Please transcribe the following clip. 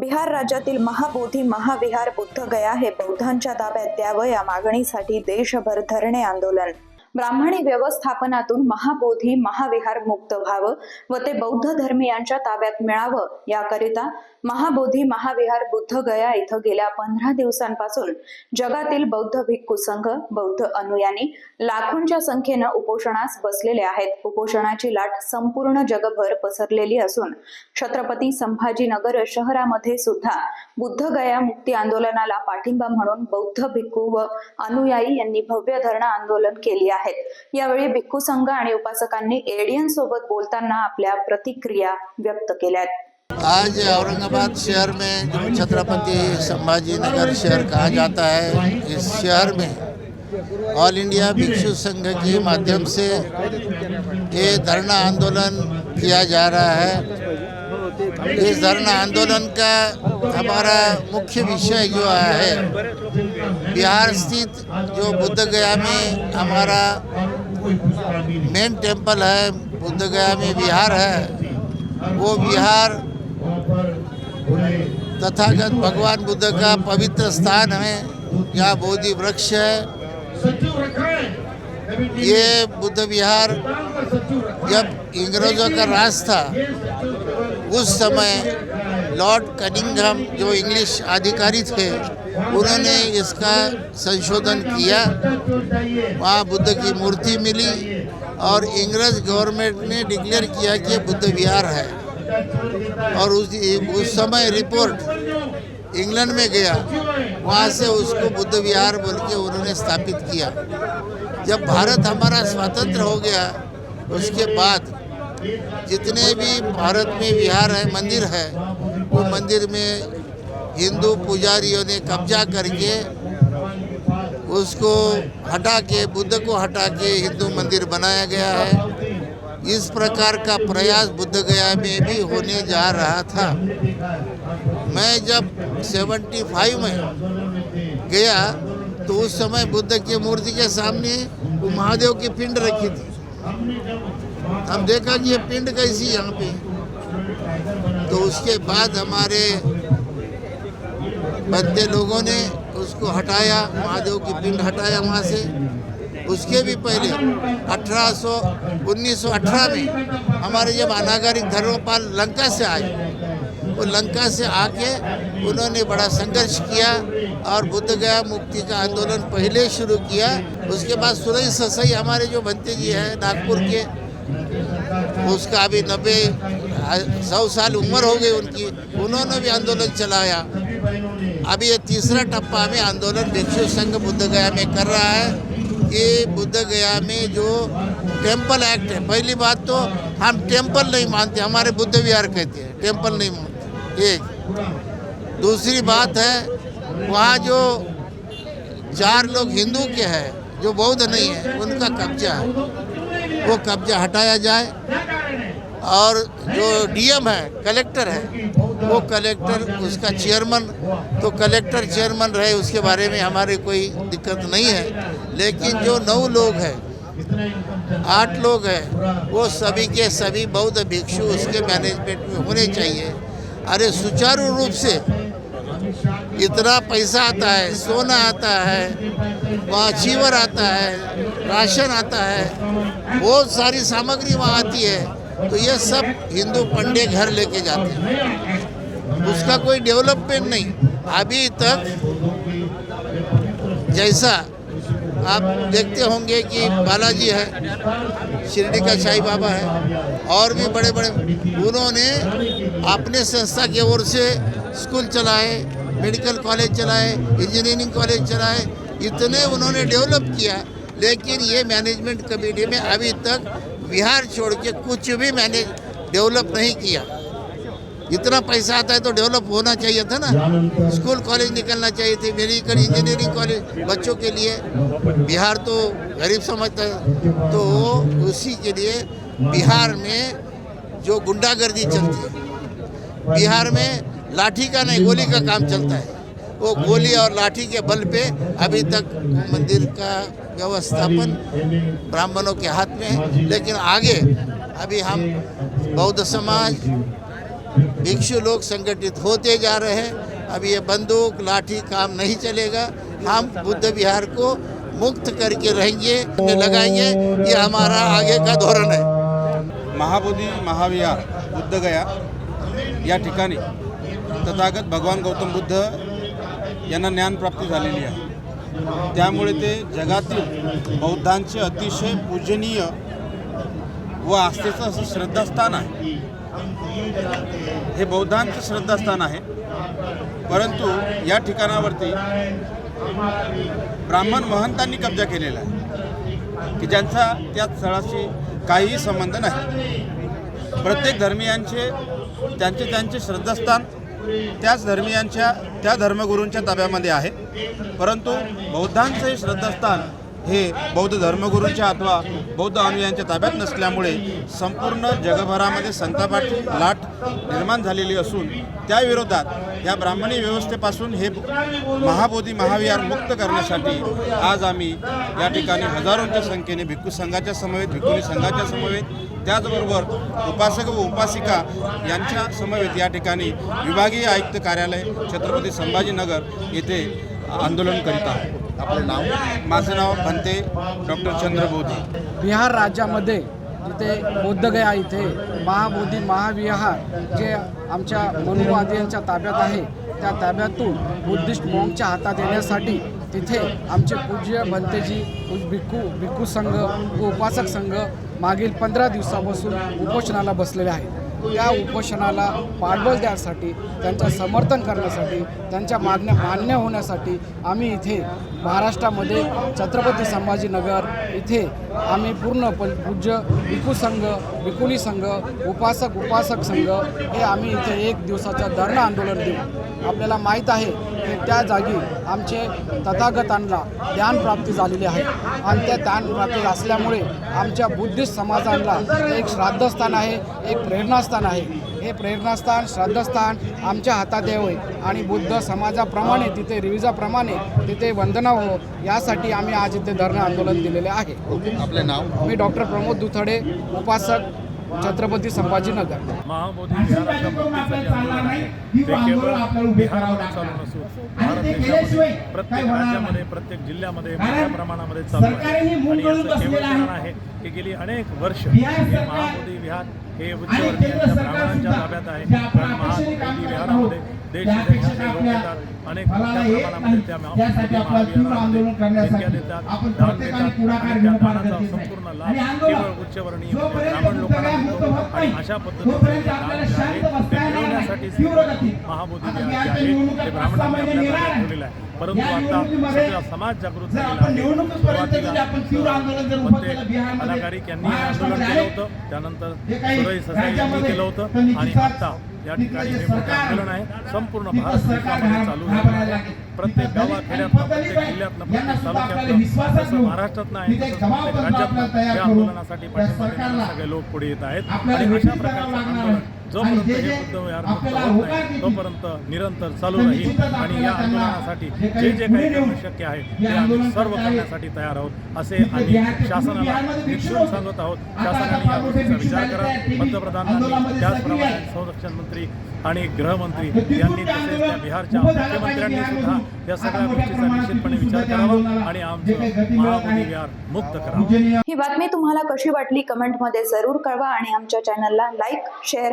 बिहार राज्यातील महाबोधी महाविहार बुद्धगया हे बौद्धांच्या ताब्यात द्यावं या मागणीसाठी देशभर धरणे आंदोलन. ब्राह्मणी व्यवस्थापनातून महाबोधी महाविहार मुक्त व्हावं व ते बौद्ध धर्मियांच्या ताब्यात मिळावं याकरिता महाबोधी महाविहार बुद्धगया इथं गेल्या पंधरा दिवसांपासून जगातील बौद्ध भिक्खू संघ बौद्ध अनुयानी लाखोंच्या संख्येनं उपोषणास बसलेले आहेत. उपोषणाची लाट संपूर्ण जगभर पसरलेली असून छत्रपती संभाजीनगर शहरामध्ये सुद्धा बुद्धगया मुक्ती आंदोलनाला पाठिंबा म्हणून बौद्ध भिक्खू व अनुयायी यांनी भव्य धरणं आंदोलन केली आहे. भिक्खू संघ आणि उपासकांनी बोलताना आपल्या प्रतिक्रिया व्यक्त केल्या आज औरंगाबाद शहर में जो छत्रपति संभाजी नगर शहर कहा जाता है, इस शहर में ऑल इंडिया भिक्षु संघ के माध्यम से ये धरना आंदोलन किया जा रहा है। इस धरना आंदोलन का हमारा मुख्य विषय जो है बिहार स्थित जो बुद्ध गया में हमारा मेन टेंपल है, बुद्ध गया में बिहार है, वो बिहार तथागत भगवान बुद्ध का पवित्र स्थान है, यहाँ बोधि वृक्ष है। ये बुद्ध विहार जब इंग्रजों का राज था, उस समय लॉर्ड कनिंगहम जो इंग्लिश अधिकारी थे, उन्होंने इसका संशोधन किया। वहाँ बुद्ध की मूर्ति मिली और इंग्रज गवर्नमेंट ने डिक्लेयर किया कि बुद्ध विहार है। और उस उस समय रिपोर्ट इंग्लैंड में गया, वहाँ से उसको बुद्ध विहार बोल के उन्होंने स्थापित किया। जब भारत हमारा स्वतंत्र हो गया, उसके बाद जितने भी भारत में विहार है, मंदिर है मंदिर में हिंदू पुजारियों ने कब्जा करके उसको हटा के, बुद्ध को हटा के हिंदू मंदिर बनाया गया है। इस प्रकार का प्रयास बुद्ध गया में भी होने जा रहा था। मैं जब 75 में गया तो उस समय बुद्ध की मूर्ति के सामने महादेव की पिंड रखी थी। हम देखा कि ये पिंड कैसी यहाँ पे। तो उसके बाद हमारे बनते लोगों ने उसको हटाया, महादेव की पिंड हटाया वहाँ से। उसके भी पहले 1800 1918 में हमारे जब अनागरिक धर्मपाल लंका से आए, वो लंका से आके उन्होंने बड़ा संघर्ष किया और बुद्ध गया मुक्ति का आंदोलन पहले शुरू किया। उसके बाद सुरई ससई हमारे जो भंते जी हैं, नागपुर के, उसका अभी नब्बे सौ साल उम्र हो गई उनकी। उन्होंने भी आंदोलन चलाया। अभी ये तीसरा टप्पा में आंदोलन भिक्षु संघ बुद्ध गया में कर रहा है। कि बुद्ध गया में जो टेंपल एक्ट है, पहली बात तो हम टेंपल नहीं मानते, हमारे बुद्ध विहार कहते हैं, टेंपल नहीं मानते, एक। दूसरी बात है, वहाँ जो चार लोग हिंदू के हैं, जो बौद्ध नहीं है, उनका कब्जा है। वो कब्जा हटाया जाए। और जो डीएम है, कलेक्टर है, वो कलेक्टर, उसका चेयरमैन तो कलेक्टर चेयरमैन रहे, उसके बारे में हमारे कोई दिक्कत नहीं है। लेकिन जो नौ लोग हैं, आठ लोग हैं, वो सभी के सभी बौद्ध भिक्षु उसके मैनेजमेंट में होने चाहिए। अरे सुचारू रूप से इतना पैसा आता है, सोना आता है, वहाँ चीवर आता है, राशन आता है, बहुत सारी सामग्री वहाँ आती है। तो ये सब हिंदू पंडे घर लेके जाते हैं। उसका कोई डेवलपमेंट नहीं। अभी तक जैसा आप देखते होंगे कि बालाजी है, शिरडी का साई बाबा है, और भी बड़े बड़े उन्होंने अपने संस्था की ओर से स्कूल चलाए, मेडिकल कॉलेज चलाए, इंजीनियरिंग कॉलेज चलाए, इतने उन्होंने डेवलप किया। लेकिन ये मैनेजमेंट कमेटी में अभी तक बिहार छोड़ के कुछ भी मैंने डेवलप नहीं किया। इतना पैसा आता है तो डेवलप होना चाहिए था ना। स्कूल कॉलेज निकलना चाहिए थे, मेडिकल इंजीनियरिंग कॉलेज बच्चों के लिए। बिहार तो गरीब समझता है तो उसी के लिए बिहार में जो गुंडागर्दी चलती है, बिहार में लाठी का नहीं, गोली का काम चलता है। वो गोली और लाठी के बल पे अभी तक मंदिर का व्यवस्थापन ब्राह्मणों के हाथ में है। लेकिन आगे अभी हम बौद्ध समाज, भिक्षु लोग संगठित होते जा रहे हैं। अब ये बंदूक, लाठी काम नहीं चलेगा। हम बुद्ध विहार को मुक्त करके रहेंगे लगाएँगे। ये हमारा आगे का धोरण है। महाबोधी महाविहार बुद्धगया या ठिकाणी। तथागत भगवान गौतम बुद्ध यांना ज्ञानप्राप्ती झालेली आहे। त्यामुळे ते जगातील बौद्धांचे अतिशय पूजनीय व आस्थेचं असं श्रद्धास्थान आहे. हे बौद्धांचं श्रद्धास्थान आहे. परंतु या ठिकाणावरती ब्राह्मण महंतांनी कब्जा केलेला आहे की ज्यांचा त्या स्थळाशी काहीही संबंध नाही. प्रत्येक धर्मियांचे त्यांचे त्यांचे श्रद्धास्थान त्याच धर्मियांच्या त्या धर्मगुरूंच्या ताब्यामध्ये आहे. परंतु बौद्धांचे श्रद्धास्थान हे बौद्ध धर्मगुरूंच्या अथवा बौद्ध अनुयायांच्या ताब्यात नसल्यामुळे संपूर्ण जगभरामध्ये संतापाची लाट निर्माण झालेली असून त्याविरोधात या ब्राह्मणी व्यवस्थेपासून हे महाबोधी महाविहार मुक्त करण्यासाठी आज आम्ही या ठिकाणी हजारोंच्या संख्येने भिक्खू संघाच्या समवेत भिक्खुनी संघाच्या समवेत त्याचबरोबर उपासक व उपासिका यांच्या समवेत या ठिकाणी विभागीय आयुक्त कार्यालय छत्रपती संभाजीनगर येथे आंदोलन करीत आहोत आपलं नाव? माझं नाव भंते डॉक्टर चंद्रबोधी. बिहार राज्यामध्ये जिथे बौद्धगया इथे महाबोधी महाविहार जे आमच्या मनुवादियांच्या ताब्यात आहे त्या ताब्यातून बुद्धिस्ट मॉंगच्या हातात येण्यासाठी तिथे आमचे पूज्य भंतेजी भिक्खू भिक्खू संघ व उपासक संघ मागील पंधरा दिवसापासून उपोषणाला बसलेले आहेत. त्या उपोषणाला पाठबळ द्यासाठी त्यांचं समर्थन करण्यासाठी त्यांच्या मागण्या मान्य होण्यासाठी आम्ही इथे महाराष्ट्रामध्ये छत्रपती संभाजीनगर इथे आम्ही पूर्ण प पूज्य भिकू संघ भिकुली संघ उपासक उपासक संघ हे आम्ही इथे एक दिवसाचं धरणं आंदोलन देऊ. आपल्याला माहीत आहे की त्या जागी आमचे तथागतांना ज्ञानप्राप्ती झालेली आहे. आणि त्या ज्ञानप्राप्ती असल्यामुळे आमच्या बुद्धिस्ट समाजाला एक श्राद्धस्थान आहे एक प्रेरणास्थान आहे. हे प्रेरणास्थान श्राद्धस्थान आमच्या हातात यावे आणि बुद्ध समाजाप्रमाणे तिथे रिविजाप्रमाणे तिथे वंदना हो यासाठी आम्ही आज इथे धरणं आंदोलन दिलेले आहे. आपलं नाव? मी डॉक्टर प्रमोद दुथडे उपासक छत्रपती संभाजीनगर. महामोदी प्रत्येक राज्यामध्ये प्रत्येक जिल्ह्यामध्ये मोठ्या प्रमाणामध्ये चालू आहे. की गेली अनेक वर्ष महाबोधी विहार हे उच्चवर्गीय ब्राह्मणांच्या ताब्यात आहे. महाबोधी विहारामध्ये देश लोक येतात अनेक मोठ्या प्रमाणामध्ये त्या महाविहारामध्ये देतात दान देतात आणि त्या दानाचा संपूर्ण लाभ केवळ उच्चवर्णीय म्हणजे ब्राह्मण लोकांना मिळतो आणि अशा आहे ते मिळवण्यासाठी महाबोधी जे आहे ते ब्राह्मणांनी आपल्या ताब्यात ठेवलेलं आहे. परंतु आता सगळा समाज जागृत झालेला आहे. सुरुवातीला मध्ये अनाकारिक यांनी आंदोलन केलं होतं. त्यानंतर सुरई ससाई यांनी केलं होतं. आणि आता या ठिकाणी हे मोठं आंदोलन आहे. संपूर्ण भारत देशामध्ये चालू झालेलं आहे. प्रत्येक गावात खेड्यातलं प्रत्येक जिल्ह्यातलं प्रत्येक तालुक्यातलं जसं महाराष्ट्रात नाही प्रत्येक राज्यात या आंदोलनासाठी पाठिंबा सगळे लोक पुढे येत आहेत. आणि अशा प्रकारचं आंदोलन जोपर्यंत हे बुद्ध विहार मुक्त होत नाही तोपर्यंत निरंतर चालू राहील आणि या आंदोलनासाठी जे जे काही करणं शक्य आहे ते आम्ही सर्व करण्यासाठी तयार आहोत असे आम्ही शासनाला निक्षून सांगत आहोत. शासनाने या गोष्टीचा विचार करा. पंतप्रधानांनी त्याचप्रमाणे संरक्षण मंत्री आणि गृहमंत्री यांनी तसेच त्या बिहारच्या मुख्यमंत्र्यांनी सुद्धा या सगळ्या गोष्टीचा निश्चितपणे विचार करावा आणि आमचं महाबोधी विहार मुक्त करावं. ही बातमी तुम्हाला कशी वाटली कमेंटमध्ये जरूर कळवा आणि आमच्या चॅनलला लाईक शेअर